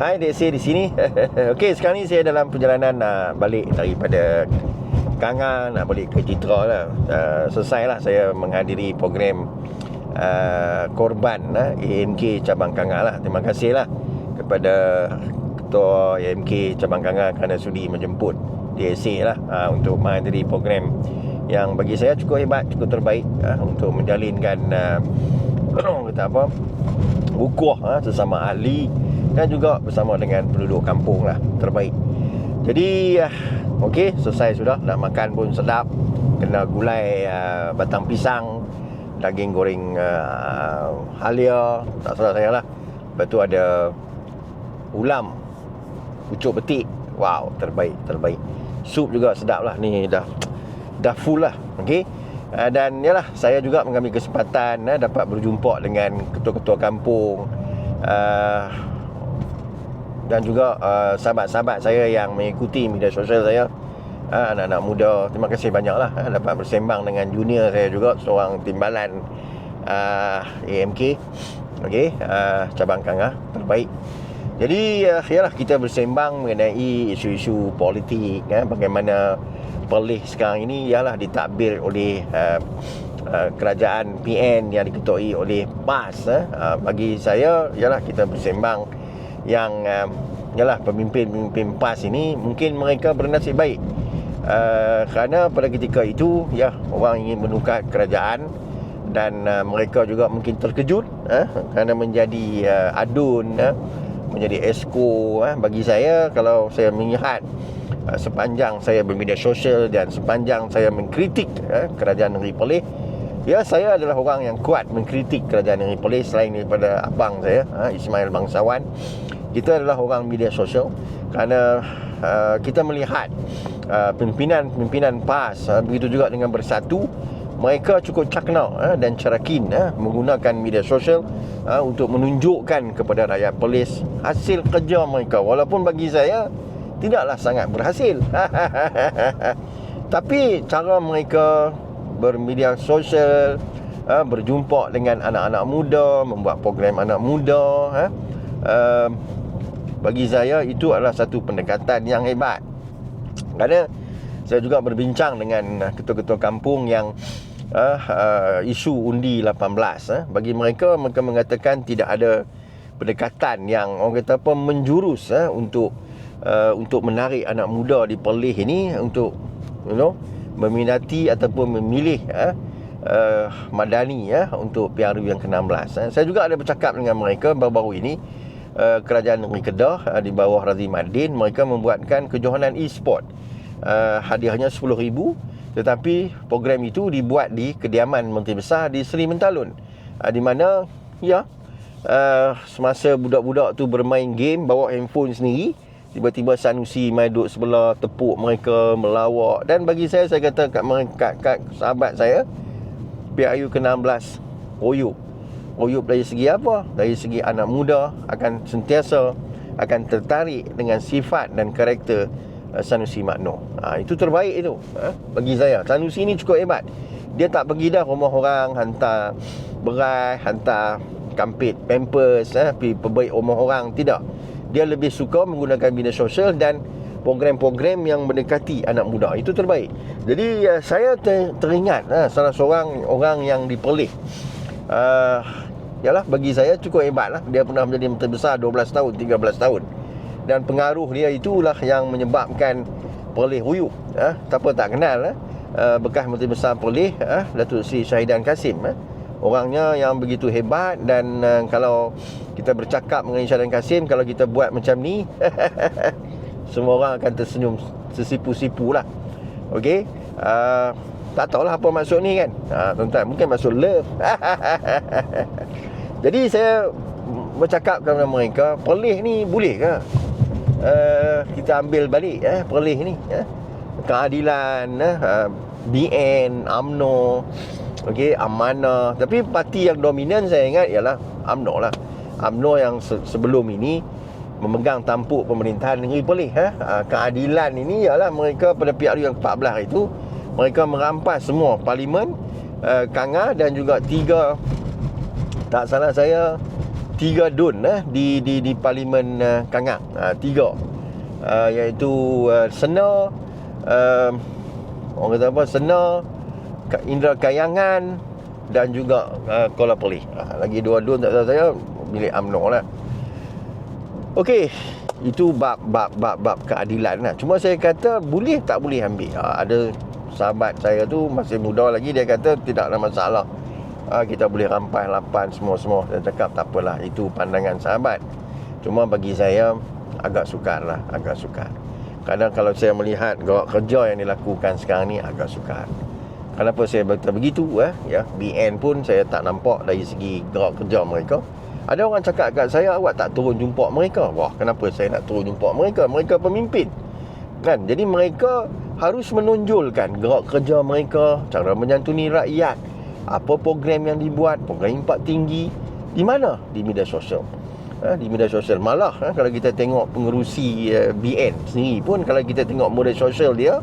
Hai Desi di sini. Okey, sekarang ni saya dalam perjalanan nak balik daripada Kangan nak balik ke Citra lah. Uh, selesai lah saya menghadiri program uh, korban uh, AMK cabang Kangan lah. Terima kasih lah kepada ketua AMK cabang Kangan kerana sudi menjemput DSA lah uh, untuk menghadiri program yang bagi saya cukup hebat, cukup terbaik uh, untuk menjalinkan uh, kata apa ukuah uh, sesama ahli dan juga bersama dengan penduduk kampung lah terbaik. Jadi uh, okey selesai sudah. Nak makan pun sedap. Kena gulai uh, batang pisang daging goreng uh, halia. Tak salah saya lah. Lepas tu ada ulam pucuk betik wow terbaik terbaik. Sup juga sedap lah. Ni dah dah full lah okey? Dan yalah saya juga mengambil kesempatan uh, dapat berjumpa dengan ketua-ketua kampung. Uh, dan juga uh, sahabat-sahabat saya yang mengikuti media sosial saya. Uh, anak-anak muda terima kasih banyaklah uh, dapat bersembang dengan junior saya juga seorang timbalan uh, AMK okey uh, cabang Kanga terbaik. Jadi uh, yalah kita bersembang mengenai isu-isu politik uh, bagaimana Perlis sekarang ini ialah ditakbir oleh uh, uh, kerajaan PN yang diketuai oleh PAS uh, uh, bagi saya ialah kita bersembang yang uh, yalah pemimpin-pemimpin PAS ini mungkin mereka bernasib baik. Uh, kerana pada ketika itu ya orang ingin menukar kerajaan dan uh, mereka juga mungkin terkejut uh, kerana menjadi uh, adun uh, menjadi esko uh, bagi saya kalau saya melihat uh, sepanjang saya bermedia sosial dan sepanjang saya mengkritik uh, kerajaan negeri Perlis Ya, saya adalah orang yang kuat mengkritik kerajaan negeri Perlis selain daripada abang saya, Ismail Bangsawan. Kita adalah orang media sosial kerana uh, kita melihat uh, pimpinan-pimpinan PAS uh, begitu juga dengan bersatu mereka cukup cakna uh, dan cerakin uh, menggunakan media sosial uh, untuk menunjukkan kepada rakyat polis hasil kerja mereka. Walaupun bagi saya tidaklah sangat berhasil. Tapi cara mereka bermedia sosial uh, berjumpa dengan anak-anak muda membuat program anak muda uh, bagi saya itu adalah satu pendekatan yang hebat kerana saya juga berbincang dengan ketua-ketua kampung yang uh, uh, isu undi 18 uh. bagi mereka mereka mengatakan tidak ada pendekatan yang orang kata apa menjurus uh, untuk uh, untuk menarik anak muda di Perlis ini untuk you know meminati ataupun memilih uh, uh, Madani ya untuk PRU yang ke-16 uh. saya juga ada bercakap dengan mereka baru-baru ini Uh, kerajaan negeri Kedah uh, di bawah Razim Madin mereka membuatkan kejohanan e-sport uh, hadiahnya RM10,000 tetapi program itu dibuat di kediaman Menteri Besar di Seri Mentalun uh, di mana ya uh, semasa budak-budak tu bermain game bawa handphone sendiri tiba-tiba Sanusi mai duduk sebelah tepuk mereka melawak dan bagi saya saya kata kat, kat, kat sahabat saya PIU ke-16 Oyuk Oyub dari segi apa? Dari segi anak muda akan sentiasa akan tertarik dengan sifat dan karakter uh, Sanusi Makno. Ha, itu terbaik itu ha, bagi saya. Sanusi ini cukup hebat. Dia tak pergi dah rumah orang hantar berai, hantar kampit, pampers, ha, pergi perbaik rumah orang. Tidak. Dia lebih suka menggunakan media sosial dan program-program yang mendekati anak muda. Itu terbaik. Jadi uh, saya ter- teringat ha, salah seorang orang yang diperlih uh, Yalah bagi saya cukup hebat lah Dia pernah menjadi menteri besar 12 tahun 13 tahun Dan pengaruh dia itulah yang menyebabkan Perlis Huyuk ha? Siapa tak kenal uh, Bekas menteri besar Perlis ha? Datuk Seri Syahidan Kasim ha? Orangnya yang begitu hebat Dan uh, kalau kita bercakap mengenai Syahidan Kasim Kalau kita buat macam ni Semua orang akan tersenyum Sesipu-sipu lah Okey uh, tak tahulah apa maksud ni kan ha, Tuan-tuan mungkin maksud love Jadi saya bercakap kepada mereka, perlis ni boleh ke? Uh, kita ambil balik eh perlis ni eh. Keadilan eh uh, BN, AMNO, okey, Amanah. Tapi parti yang dominan saya ingat ialah AMNO lah. AMNO yang se- sebelum ini memegang tampuk pemerintahan negeri Perlis eh. Uh, keadilan ini ialah mereka pada PRU yang ke-14 itu mereka merampas semua parlimen uh, Kanga dan juga tiga tak salah saya tiga dun eh, di di di parlimen uh, Kangang. Uh, tiga. Uh, iaitu uh, Sena uh, orang kata apa? Sena Indra Kayangan dan juga uh, Kuala Perlis. Uh, lagi dua dun tak tahu saya milik UMNO lah. Okey, itu bab bab bab bab keadilan lah. Cuma saya kata boleh tak boleh ambil. Uh, ada sahabat saya tu masih muda lagi dia kata tidak ada masalah ha, kita boleh rampai lapan semua-semua dan cakap tak apalah itu pandangan sahabat cuma bagi saya agak sukar lah agak sukar kadang kalau saya melihat gerak kerja yang dilakukan sekarang ni agak sukar kenapa saya berkata begitu eh? ya BN pun saya tak nampak dari segi gerak kerja mereka. Ada orang cakap kat saya awak tak turun jumpa mereka? Wah kenapa saya nak turun jumpa mereka? Mereka pemimpin. Kan? Jadi mereka harus menonjolkan gerak kerja mereka cara menyantuni rakyat apa program yang dibuat program impak tinggi di mana? Di media sosial. Ha, di media sosial malah ha, kalau kita tengok pengerusi uh, eh, BN sendiri pun kalau kita tengok media sosial dia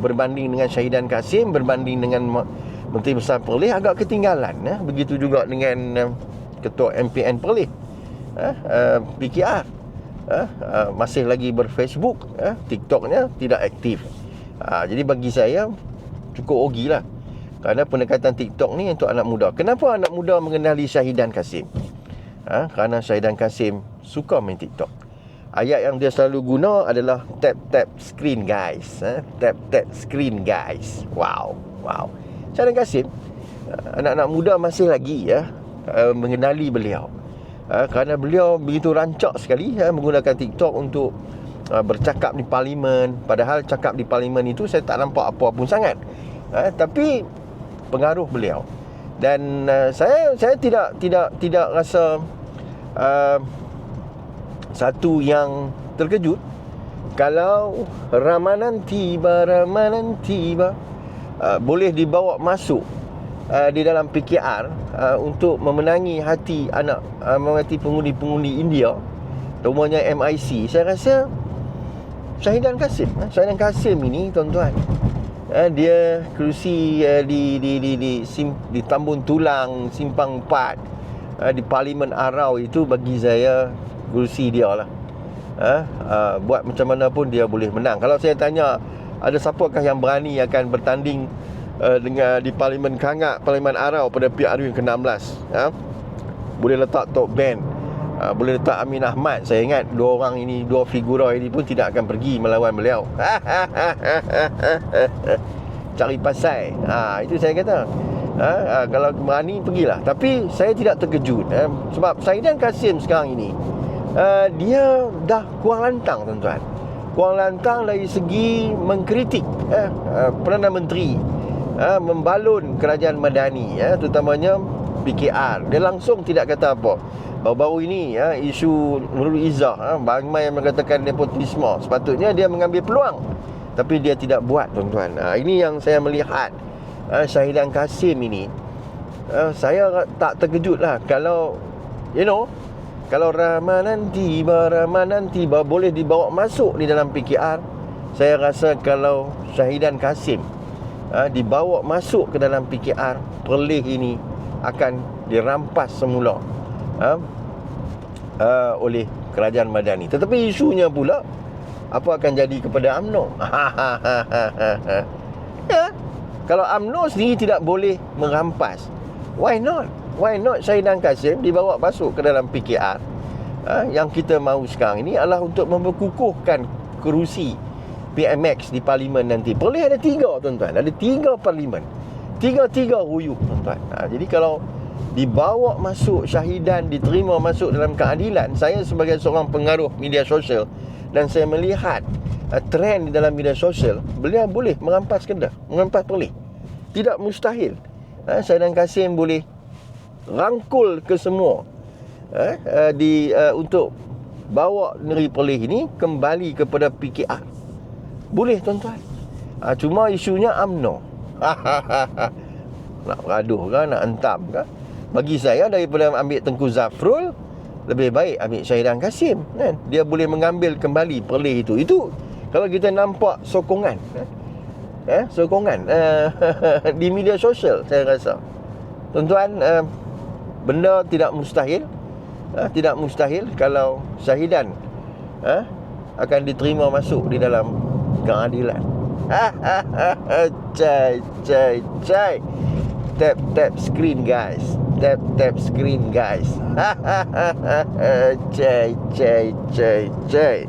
berbanding dengan Syahidan Kasim berbanding dengan Menteri Besar Perlis agak ketinggalan ha. begitu juga dengan uh, ketua MPN Perlis ha, uh, PKR ha, uh, masih lagi berfacebook ha, TikToknya tidak aktif ha, jadi bagi saya cukup ogi lah kerana pendekatan TikTok ni untuk anak muda. Kenapa anak muda mengenali Syahidan Kasim? Ha? Kerana Syahidan Kasim suka main TikTok. Ayat yang dia selalu guna adalah tap tap screen guys. Ha? Tap tap screen guys. Wow, wow. Syahidan Kasim, anak-anak muda masih lagi ya uh, mengenali beliau. Uh, kerana beliau begitu rancak sekali uh, menggunakan TikTok untuk uh, bercakap di parlimen. Padahal cakap di parlimen itu saya tak nampak apa pun sangat. Uh, tapi pengaruh beliau dan uh, saya saya tidak tidak tidak rasa uh, satu yang terkejut kalau ramanan tiba ramanan tiba uh, boleh dibawa masuk uh, di dalam PKR uh, untuk memenangi hati anak uh, memenangi pengundi-pengundi India rumahnya MIC saya rasa Syahidan Kasim Syahidan Kasim ini tuan-tuan eh, dia kerusi eh, di di di di sim, di Tambun Tulang Simpang 4 eh, di Parlimen Arau itu bagi saya kerusi dia lah. Eh, uh, buat macam mana pun dia boleh menang. Kalau saya tanya ada siapakah yang berani akan bertanding uh, dengan di Parlimen Kangak Parlimen Arau pada PRU yang ke-16 eh? boleh letak top band uh, boleh letak Amin Ahmad. Saya ingat dua orang ini dua figura ini pun tidak akan pergi melawan beliau. Cari pasai ha, itu saya kata. Ha, kalau berani pergilah. Tapi saya tidak terkejut eh, sebab Saidan Kasim sekarang ini uh, dia dah kurang lantang tuan-tuan. Kurang lantang dari segi mengkritik eh, uh, Perdana Menteri uh, membalun kerajaan Madani eh, terutamanya PKR dia langsung tidak kata apa. Baru-baru ini ya, isu Nurul Izzah ha, ramai yang mengatakan nepotisme sepatutnya dia mengambil peluang. Tapi dia tidak buat tuan-tuan. Ha, ini yang saya melihat ha, Syahidan Kasim ini. Ha, saya tak terkejut lah kalau you know kalau Ramadan tiba Ramadan tiba boleh dibawa masuk di dalam PKR saya rasa kalau Syahidan Kasim ha, dibawa masuk ke dalam PKR perlih ini akan dirampas semula ha, uh, oleh kerajaan Madani. Tetapi isunya pula apa akan jadi kepada AMNO? ya. Kalau AMNO sendiri tidak boleh merampas, why not? Why not Syahidan Kasim dibawa masuk ke dalam PKR? Ha, yang kita mahu sekarang ini adalah untuk memperkukuhkan kerusi PMX di parlimen nanti. Boleh ada tiga tuan-tuan. Ada tiga parlimen. Tiga-tiga huyuk tuan-tuan. Ha, jadi kalau dibawa masuk syahidan diterima masuk dalam keadilan saya sebagai seorang pengaruh media sosial dan saya melihat uh, trend di dalam media sosial beliau boleh merampas kedah merampas perlih tidak mustahil uh, saya dan Kasim boleh rangkul ke semua. Uh, uh, di uh, untuk bawa negeri perlih ini kembali kepada PKR boleh tuan-tuan? Uh, cuma isunya UMNO. Nak beraduh kan nak entam kan bagi saya daripada ambil Tengku Zafrul lebih baik ambil Syahidan Kasim kan? Dia boleh mengambil kembali perlih itu. Itu kalau kita nampak sokongan eh, eh sokongan eh, di media sosial saya rasa. Tuan-tuan eh, benda tidak mustahil ha, tidak mustahil kalau Syahidan ha, akan diterima masuk di dalam keadilan. cai, cai, cai. Tap, tap screen guys. Tap, tap screen guys. cai, cai, cai, cai.